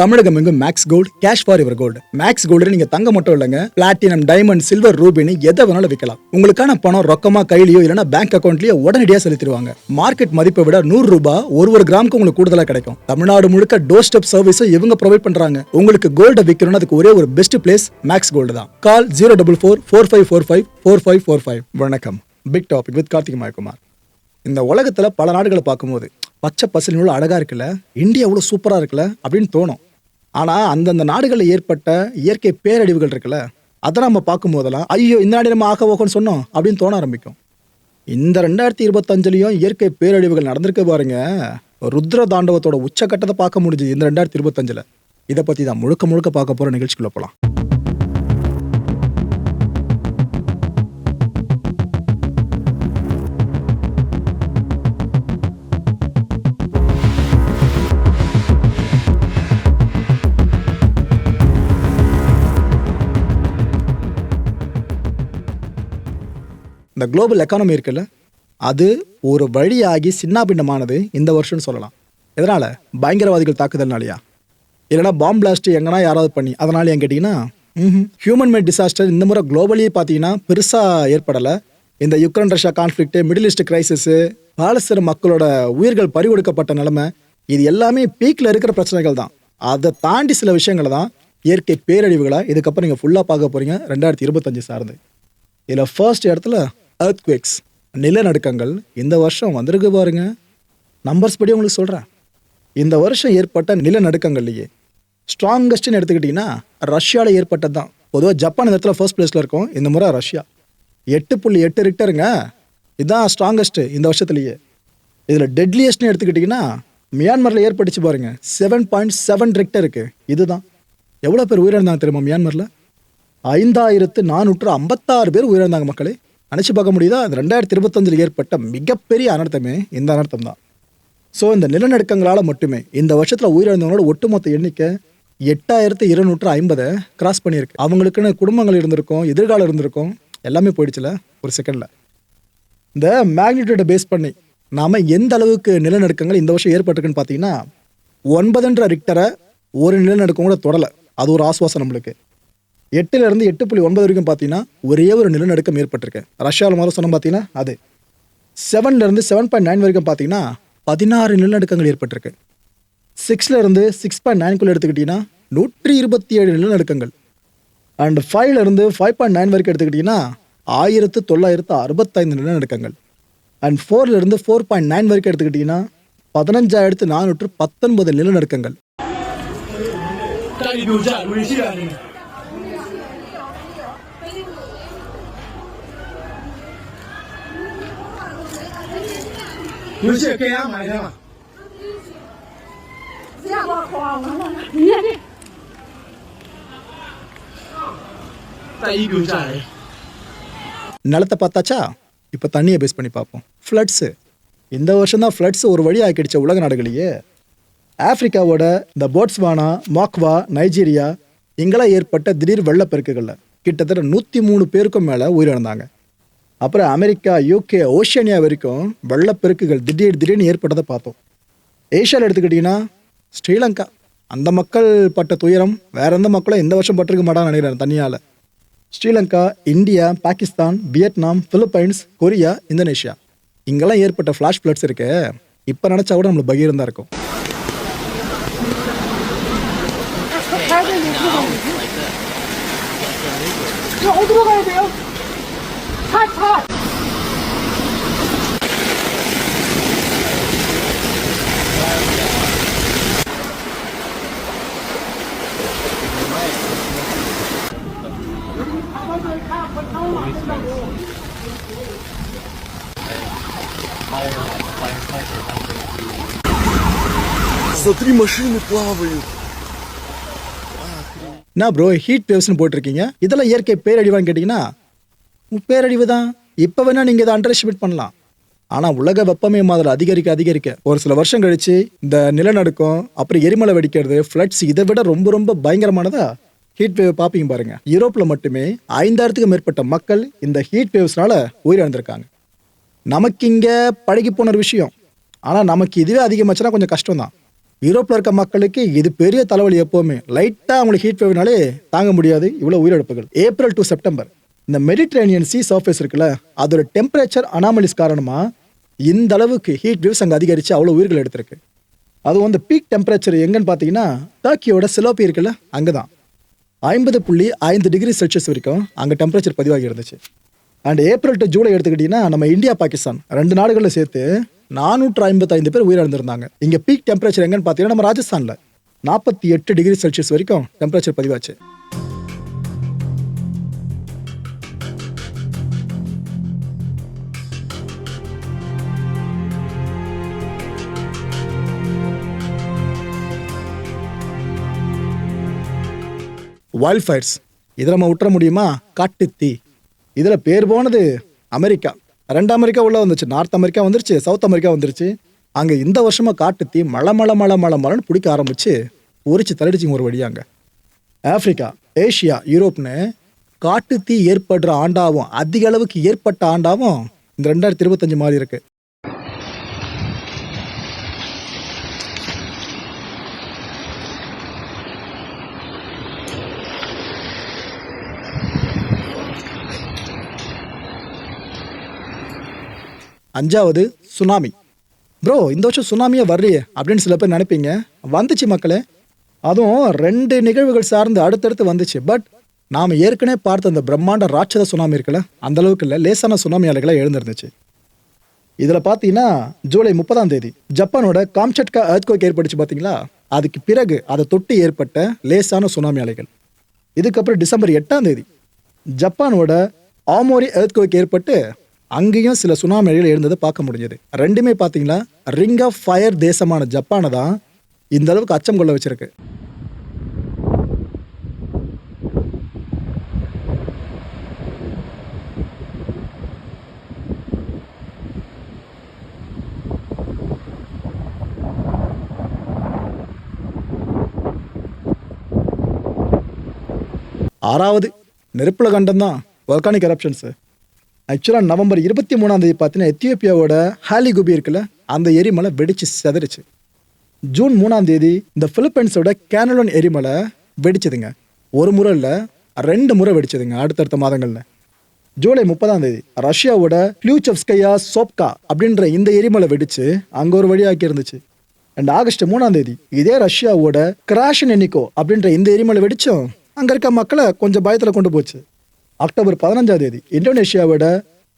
தமிழகம் எங்கும் max gold cash for your gold max gold நீங்க தங்க மட்டும் இல்லைங்க. பிளாட்டினம் டைமண்ட் சில்வர் ரூபினி எதை வேணாலும் விற்கலாம் உங்களுக்கான பணம் ரொக்கமா கையிலயோ இல்லைன்னா பேங்க் அக்கௌண்ட்லயோ உடனடியாக செலுத்திடுவாங்க. மார்க்கெட் மதிப்பை விட நூறு ரூபாய் ஒரு ஒரு கிராமுக்கு உங்களுக்கு கூடுதலா கிடைக்கும். தமிழ்நாடு முழுக்க டோர் ஸ்டெப் சர்வீஸும் இவங்க ப்ரொவைட் பண்றாங்க. உங்களுக்கு கோல்ட விற்கணும்னு அதுக்கு ஒரே ஒரு பெஸ்ட் பிளேஸ் மேக்ஸ் கோல்டு தான். Call zero double four four five four five four five four five வணக்கம். Big topic with Karthik Mayakumar. இந்த உலகத்துல பல நாடுகளை பார்க்கும்போது பச்சை பசுல அழகா இருக்குல்ல? இந்தியா அவ்வளோ சூப்பரா இருக்குல்ல? அப்படின்னு தோணும். ஆனால் அந்தந்த நாடுகளில் ஏற்பட்ட இயற்கை பேரழிவுகள் இருக்குல்ல அதை நம்ம பார்க்கும் போதெல்லாம் ஐயோ இந்த நாடு நம்ம ஆக ஓகோன்னு சொன்னோம் அப்படின்னு தோண ஆரம்பிக்கும். இந்த ரெண்டாயிரத்தி இருபத்தஞ்சுலயும் இயற்கை பேரழிவுகள் நடந்திருக்கு பாருங்க. ருத்ர தாண்டவத்தோட உச்சக்கட்டத்தை பார்க்க முடிஞ்சுது இந்த ரெண்டாயிரத்தி இருபத்தஞ்சில் இதை பற்றி தான் முழுக்க முழுக்க பார்க்க போகிற நிகழ்ச்சிக்குள்ளே போகலாம் இந்த குளோபல் எக்கானமி இருக்குல்ல அது ஒரு வழியாகி சின்னாபின்னமானது இந்த வருஷம்னு சொல்லலாம். எதனால்? பயங்கரவாதிகள் தாக்குதல்னாலையா? இல்லைனா பாம் பிளாஸ்ட் எங்கன்னா யாராவது பண்ணி அதனால ஏன் கேட்டிங்கன்னா ஹியூமன் மேட் டிசாஸ்டர் இந்த முறை குளோபலியே பார்த்தீங்கன்னா பெருசாக ஏற்படலை. இந்த Ukraine Russia conflict middle east crisis பாலஸ்தீன மக்களோட உயிர்கள் பறிகொடுக்கப்பட்ட நிலைமை இது எல்லாமே பீக்கில் இருக்கிற பிரச்சனைகள் தான். அதை தாண்டி சில விஷயங்களை தான் இயற்கை பேரழிவுகளை இதுக்கப்புறம் நீங்கள் ஃபுல்லாக பார்க்க போகிறீங்க ரெண்டாயிரத்தி இருபத்தஞ்சு சார்ந்து. இதில் ஃபர்ஸ்ட் இடத்துல earthquakes நிலநடுக்கங்கள் இந்த வருஷம் வந்திருக்கு பாருங்க. நம்பர்ஸ் படி உங்களுக்கு சொல்கிறேன் இந்த வருஷம் ஏற்பட்ட நிலநடுக்கங்கள்லையே ஸ்ட்ராங்கஸ்ட்னு எடுத்துக்கிட்டிங்கன்னா ரஷ்யாவில் ஏற்பட்டது தான் பொதுவாக ஜப்பான் இந்த இடத்துல ஃபர்ஸ்ட் பிளேஸில் இருக்கும். இந்த முறை ரஷ்யா. எட்டு புள்ளி எட்டு ரிக்டருங்க இதுதான் ஸ்ட்ராங்கஸ்ட்டு இந்த வருஷத்துலேயே. இதில் டெட்லியஸ்ட்னு எடுத்துக்கிட்டிங்கன்னா மியான்மரில் ஏற்பட்டுச்சு பாருங்கள் செவன் பாயிண்ட் செவன் ரிக்டருக்கு இதுதான். எவ்வளோ பேர் உயிரிழந்தாங்க தெரியுமா மியான்மரில்? ஐந்தாயிரத்து நானூற்று ஐம்பத்தாறு பேர் உயிரிழந்தாங்க மக்களே. நினச்சி பார்க்க முடியுதா? அந்த ரெண்டாயிரத்தி இருபத்தஞ்சில் ஏற்பட்ட மிகப்பெரிய அனர்த்தமே இந்த அனர்த்தம் தான். ஸோ இந்த நிலநடுக்கங்களால் மட்டுமே இந்த வருஷத்தில் உயிரிழந்தவங்களோட ஒட்டுமொத்த எண்ணிக்கை எட்டாயிரத்து இருநூற்று ஐம்பதை கிராஸ் பண்ணியிருக்கு. அவங்களுக்குன்னு குடும்பங்கள் இருந்திருக்கும் எதிர்காலம் இருந்திருக்கும் எல்லாமே போயிடுச்சுல ஒரு செகண்டில் இந்த மேக்னிடியூட்டை பேஸ் பண்ணி நாம் எந்த அளவுக்கு நிலநடுக்கங்கள் இந்த வருஷம் ஏற்பட்டிருக்குன்னு பார்த்தீங்கன்னா ஒன்பதுன்ற ரிக்டரை ஒரு நிலநடுக்கம் கூட தொடலை. அது ஒரு ஆசுவாசம் நம்மளுக்கு. எட்டுல இருந்து எட்டு புள்ளி ஒன்பது வரைக்கும் பார்த்தீங்கன்னா ஒரே ஒரு நிலநடுக்கம் ஏற்பட்டிருக்கு. ரஷ்யாவில் முதல்ல சொன்னோம் பார்த்தீங்கன்னா அது. செவன்ல இருந்து செவன் பாயிண்ட் நைன் வரைக்கும் பார்த்தீங்கன்னா பதினாறு நிலநடுக்கங்கள் ஏற்பட்டிருக்கு. சிக்ஸ்ல இருந்து சிக்ஸ் பாயிண்ட் நைன்குள்ள எடுத்துக்கிட்டிங்கன்னா நூற்றி இருபத்தி ஏழு நிலநடுக்கங்கள். அண்ட் ஃபைவ்ல இருந்து ஃபைவ் பாயிண்ட் நைன் வரைக்கும் எடுத்துக்கிட்டிங்கன்னா ஆயிரத்து தொள்ளாயிரத்து அறுபத்தைந்து நிலநடுக்கங்கள். அண்ட் ஃபோர்ல இருந்து ஃபோர் பாயிண்ட் நைன் வரைக்கும் எடுத்துக்கிட்டிங்கன்னா பதினஞ்சாயிரத்து நானூற்று பத்தொன்பது நிலநடுக்கங்கள். குளிச்சு நிலத்தை பார்த்தாச்சா இப்போ தண்ணியை பேஸ் பண்ணி பார்ப்போம் ஃப்ளட்ஸு இந்த வருஷம் தான் ஃப்ளட்ஸ் ஒரு வழி ஆக்கிடுச்ச உலக நாடுகளையே ஆப்ரிக்காவோட இந்த போட்ஸ்வானா மாக்வா நைஜீரியா இங்கெல்லாம் ஏற்பட்ட திடீர் வெள்ளப்பெருக்குகளில் கிட்டத்தட்ட நூற்றி மூணு பேருக்கும் மேலே உயிரிழந்தாங்க அப்புறம் அமெரிக்கா யூகே ஓஷியனியா வரைக்கும் வெள்ளப்பெருக்குகள் திடீர் திடீர்னு ஏற்பட்டதை பார்த்தோம். ஏஷியாவில் எடுத்துக்கிட்டிங்கன்னா ஸ்ரீலங்கா. அந்த மக்கள் பட்ட துயரம் வேற எந்த மக்களும் இந்த வருஷம் பட்டிருக்க மாட்டான்னு நினைக்கிறேன் தனியால். Sri Lanka India Pakistan Vietnam Philippines Korea Indonesia. இங்கெல்லாம் ஏற்பட்ட ஃப்ளாஷ் ஃப்ளட்ஸ் இருக்கு. இப்போ நினச்சா கூட நம்மளுக்கு பகீரம் தான் இருக்கும் Смотри, машины плавают. என்ன ப்ரோ ஹீட் வேவ்ஸ்னு போட்டிருக்கீங்க இதெல்லாம் இயற்கை பேரழிவான்னு கேட்டிங்கன்னா உம், பேரழிவு தான் இப்போ வேணால் நீங்கள் இதை அண்டர் எஸ்டிமேட் பண்ணலாம். ஆனால் உலக வெப்பமயமாதல் அதிகரிக்க அதிகரிக்க. ஒரு சில வருஷம் கழிச்சு இந்த நிலநடுக்கம் அப்புறம் எரிமலை வெடிக்கிறது ஃப்ளட்ஸ் இதை விட ரொம்ப ரொம்ப பயங்கரமானதா? ஹீட் வேவ் பார்ப்பீங்க பாருங்க. யூரோப்பில் மட்டுமே ஐந்தாயிரத்துக்கும் மேற்பட்ட மக்கள் இந்த ஹீட் வேவ்ஸ்னால உயிரிழந்திருக்காங்க. நமக்கு இங்கே பழகி போன ஒரு விஷயம். ஆனால் நமக்கு இதுவே அதிகமாச்சுன்னா கொஞ்சம் கஷ்டம் தான் யூரோப்பில் இருக்க மக்களுக்கு இது பெரிய தலைவலி எப்போவுமே. லைட்டாக அவங்களுக்கு ஹீட் வேவ்னாலே தாங்க முடியாது. இவ்வளோ உயிரிழப்புகள். April to September. இந்த மெடிட்ரேனியன் சி சர்ஃபேஸ் இருக்குல்ல அதோட டெம்பரேச்சர் அனாமலிஸ் காரணமாக இந்த அளவுக்கு ஹீட் வேவ்ஸ் அங்கே அதிகரித்து அவ்வளோ உயிர்கள் எடுத்திருக்கு. அதுவும் அந்த பீக் டெம்பரேச்சர் எங்கன்னு பார்த்தீங்கன்னா டர்க்கியோட சிலோப்பி இருக்குல்ல அங்கே தான் ஐம்பது புள்ளி ஐந்து டிகிரி செல்சியஸ் வரைக்கும் அங்கே டெம்பரேச்சர் பதிவாகி இருந்துச்சு. அண்ட் ஏப்ரல் டு ஜூலை எடுத்துக்கிட்டிங்கன்னா நம்ம இந்தியா பாகிஸ்தான் ரெண்டு நாடுகளில் சேர்த்து நானூற்று ஐம்பத்தைந்து பேர் உயிரிழந்திருந்தாங்க. இங்கே பீக் டெம்பரேச்சர் எங்கன்னு பார்த்தீங்கன்னா நம்ம ராஜஸ்தானில் நாற்பத்தி எட்டு டிகிரி செல்சியஸ் வரைக்கும் டெம்பரேச்சர் பதிவாச்சு. வைல்ட் ஃபயர்ஸ் இதை நம்ம விட்டுற முடியுமா? காட்டுத்தீ. இதில் பேர் போனது அமெரிக்கா. ரெண்டு அமெரிக்கா உள்ள வந்துச்சு. நார்த் அமெரிக்கா வந்துருச்சு சவுத் அமெரிக்கா வந்துருச்சு. அங்கே இந்த வருஷமாக காட்டுத்தீ மழை மழை மழை மழை மழைன்னு பிடிக்க ஆரம்பிச்சு உரிச்சு தள்ளிடுச்சிங்க ஒரு வழியாங்க ஆஃப்ரிக்கா ஏஷியா யூரோப்னு காட்டுத்தீ ஏற்படுற ஆண்டாவும் அதிக அளவுக்கு ஏற்பட்ட ஆண்டாவும் இந்த ரெண்டாயிரத்தி இருபத்தஞ்சு மாதிரி இருக்குது அஞ்சாவது சுனாமி. ப்ரோ இந்த வருஷம் சுனாமியே வரலையே அப்படின்னு சில பேர் நினைப்பீங்க. வந்துச்சு மக்களே. அதுவும் ரெண்டு நிகழ்வுகள் சார்ந்து அடுத்தடுத்து வந்துச்சு. பட் நாம் ஏற்கனவே பார்த்த அந்த பிரம்மாண்ட ராட்சத சுனாமி இருக்குல்ல அந்த அளவுக்கு இல்லை லேசான சுனாமி அலைகளாக எழுந்திருந்துச்சு. இதில் பார்த்தீங்கன்னா ஜூலை முப்பதாம் தேதி ஜப்பானோட காம்சட்கா earthquake ஏற்பட்டுச்சு பார்த்தீங்களா அதுக்கு பிறகு அதை தொட்டு ஏற்பட்ட லேசான சுனாமி அலைகள். இதுக்கப்புறம் டிசம்பர் எட்டாம் தேதி ஜப்பானோட ஆமோரி earthquake ஏற்பட்டு அங்கேயும் சில சுனாமி அலைகள் எழுந்ததை பார்க்க முடிஞ்சது. ரெண்டுமே பார்த்தீங்களா? ரிங் ஆஃப் ஃபயர் தேசமான ஜப்பானை தான் இந்த அளவுக்கு அச்சம் கொள்ள வச்சிருக்கு. ஆறாவது நெருப்புல கண்டம் தான் வல்கானிக் எரப்ஷன்ஸு ஆக்சுவலாக நவம்பர் இருபத்தி மூணாம் தேதி பார்த்தீங்கன்னா எத்தியோப்பியாவோட ஹாலிகுபி இருக்குல்ல அந்த எரிமலை வெடிச்சு செதறிச்சு. ஜூன் மூணாம் தேதி இந்த பிலிப்பைன்ஸோட கேனலோன் எரிமலை வெடிச்சதுங்க. ஒரு முறை இல்லை ரெண்டு முறை வெடிச்சதுங்க அடுத்தடுத்த மாதங்களில். ஜூலை முப்பதாம் தேதி ரஷ்யாவோட பிளியூச்சவ்ஸ்கையா சோப்கா அப்படின்ற இந்த எரிமலை வெடிச்சு அங்கே ஒரு வழியாக்கி இருந்துச்சு. அண்ட் ஆகஸ்ட் மூணாம் தேதி இதே ரஷ்யாவோட கிராஷன் எனிக்கோ அப்படின்ற இந்த எரிமலை வெடிச்சும் அங்கே இருக்க மக்களை கொஞ்சம் பயத்தில் கொண்டு போச்சு. அக்டோபர் பதினஞ்சாம் தேதி இந்தோனேஷியாவோட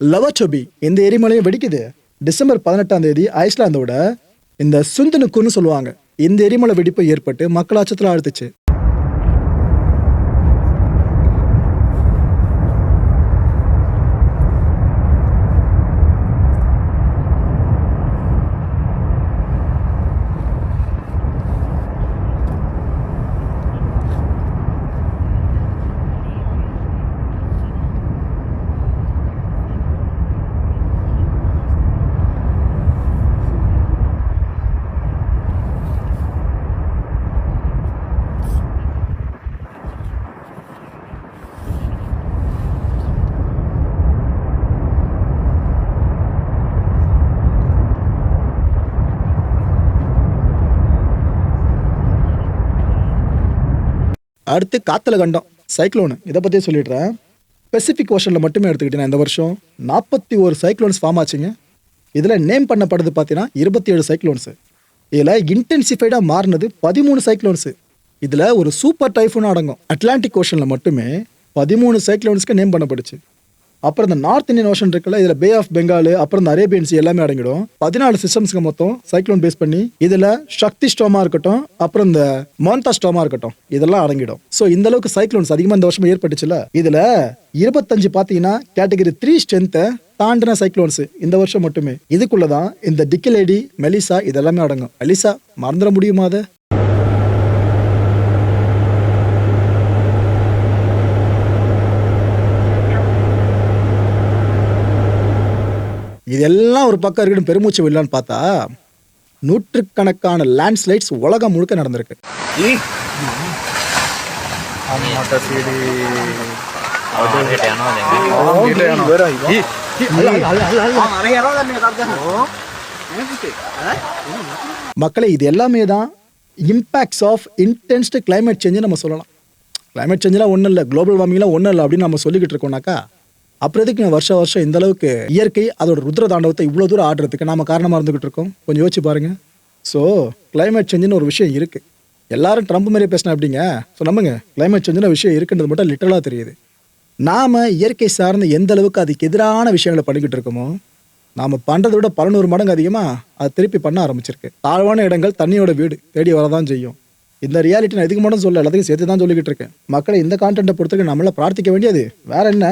லவச்சொபி இந்த எரிமலையும் வெடிக்குது. டிசம்பர் பதினெட்டாம் தேதி ஐஸ்லாந்தோட இந்த சுந்தனுக்குன்னு சொல்லுவாங்க. இந்த எரிமலை வெடிப்பு ஏற்பட்டு மக்கள் அச்சத்தில் ஆழ்த்துச்சு. அடுத்து காத்தல கண்டம் சைக்ளோனு இதை பற்றியே சொல்லிடுறேன். பெசிபிக் ஓஷனில் மட்டுமே எடுத்துக்கிட்டேன் இந்த வருஷம். நாற்பத்தி ஒரு சைக்ளோன்ஸ் ஃபார்ம் ஆச்சுங்க. இதில் நேம் பண்ணப்படுது பார்த்தீங்கன்னா இருபத்தி ஏழு சைக்ளோன்ஸு இதில் இன்டென்சிஃபைடாக மாறினது பதிமூணு சைக்ளோன்ஸு இதில் ஒரு சூப்பர் டைஃபூன் அடங்கும். அட்லாண்டிக் ஓஷனில் மட்டுமே பதிமூணு சைக்ளோன்ஸ்க்கு நேம் பண்ணப்படுச்சு அப்புறம் இந்த நார்த் இந்தியன் ஓஷன் இருக்குல்ல இதில் பே ஆஃப் பெங்கால் அப்புறம் இந்த அரேபியன் சி எல்லாமே அடங்கிடும். பதினாலு சிஸ்டம்ஸ்க்கு மொத்தம் சைக்ளோன் பேஸ் பண்ணி இதில் சக்தி ஸ்டோமா இருக்கட்டும் அப்புறம் இந்த மோன்தா ஸ்டோமா இருக்கட்டும் இதெல்லாம் அடங்கிடும். ஸோ இந்த அளவுக்கு சைக்ளோன்ஸ் அதிகமாக இந்த வருஷம் ஏற்பட்டுச்சுல இதில் இருபத்தஞ்சு பார்த்தீங்கன்னா கேட்டகரி த்ரீ ஸ்ட்ரென்த்தை தாண்டின சைக்ளோன்ஸ் இந்த வருஷம் மட்டுமே. இதுக்குள்ளதான் இந்த டிக்கிலேடி மெலிசா இதெல்லாமே அடங்கும். மெலிசா மறந்துட முடியுமா அதை? இதெல்லாம் ஒரு பக்கம் இருக்கட்டும் பெருமூச்சு விடலான்னு பார்த்தா நூற்றுக்கணக்கான லேண்ட்ஸ்லைட்ஸ் உலகம் முழுக்க நடந்திருக்கு. மக்களே இது எல்லாமே தான் impacts of intense climate change நம்ம சொல்லலாம். Climate சேஞ்செலாம் ஒன்றும் இல்லை குளோபல் வார்மிங்லாம் ஒன்றும் இல்லை அப்படின்னு நம்ம சொல்லிக்கிட்டு இருக்கோம்னாக்கா அப்புறம் எதுக்கு வருஷம் வருஷம் இந்த அளவுக்கு இயற்கை அதோட ருத்ர தாண்டவத்தை இவ்வளோ தூரம் ஆடுறதுக்கு நம்ம காரணமாக இருந்துகிட்டு இருக்கோம்? கொஞ்சம் யோசிச்சு பாருங்க. ஸோ கிளைமேட் சேஞ்சுன்னு ஒரு விஷயம் இருக்குது எல்லாரும் ட்ரம்ப் மாதிரி பேசினா அப்படிங்க ஸோ நம்புங்க. கிளைமேட் சேஞ்சுன்னு விஷயம் இருக்குன்றது மட்டும் லிட்டரலாக தெரியுது. நாம் இயற்கை சார்ந்த எந்த அளவுக்கு அதுக்கு எதிரான விஷயங்களை பண்ணிக்கிட்டு இருக்கோமோ நாம் பண்ணுறதை விட பலநூறு மடங்கு அதிகமாக அது திருப்பி பண்ண ஆரம்பிச்சிருக்கு. தாழ்வான இடங்கள் தண்ணியோட வீடு தேடி வரதான் செய்யும். இந்த ரியாலிட்டி நான் இதுக்கு மட்டும் சொல்ல எல்லாத்தையும் சேர்த்து தான் சொல்லிக்கிட்டு இருக்கேன். மக்களை இந்த கான்டென்ட்டை பொறுத்தவரைக்கும் நம்மளை பிரார்த்திக்க வேண்டியது வேற என்ன?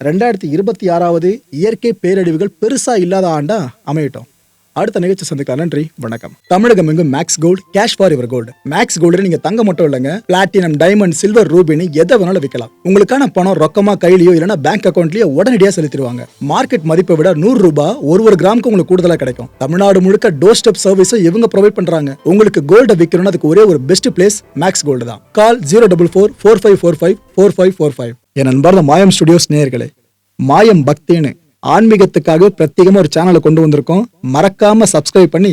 ரெண்டாயிரத்தி இருபத்தி ஆறாவது இயற்கை பேரழிவுகள் பெருசா இல்லாத ஆண்டா அமையட்டும். அடுத்த நிகழ்ச்சி சந்திக்கலாம். நன்றி வணக்கம். தமிழகம் எங்கும் max gold cash for your gold max gold நீங்க தங்க மட்டும் இல்லைங்க பிளாட்டினம் டைமண்ட் சில்வர் ரூபினி எதை வேணாலும் விற்கலாம். உங்களுக்கான பணம் ரொக்கமா கையிலயோ இல்லைன்னா பேங்க் அக்கௌண்ட்லயோ உடனடியாக செலுத்திடுவாங்க. மார்க்கெட் மதிப்பை விட நூறு ரூபாய் ஒரு ஒரு கிராமுக்கு உங்களுக்கு கூடுதலா கிடைக்கும். தமிழ்நாடு முழுக்க டோர் ஸ்டெப் சர்வீஸை இவங்க ப்ரொவைட் பண்றாங்க. உங்களுக்கு கோல்டை விற்கணும்னு அதுக்கு ஒரே ஒரு பெஸ்ட் பிளேஸ் மேக்ஸ் கோல்டு தான். Call zero double four four five four five four five four five என் அன்பார்ந்த மாயம் ஸ்டுடியோஸ் நேயர்களே மாயம் பக்தின்னு ஆன்மீகத்துக்காக பிரத்யேகமா ஒரு சேனலை கொண்டு வந்திருக்கோம். மறக்காம சப்ஸ்கிரைப் பண்ணி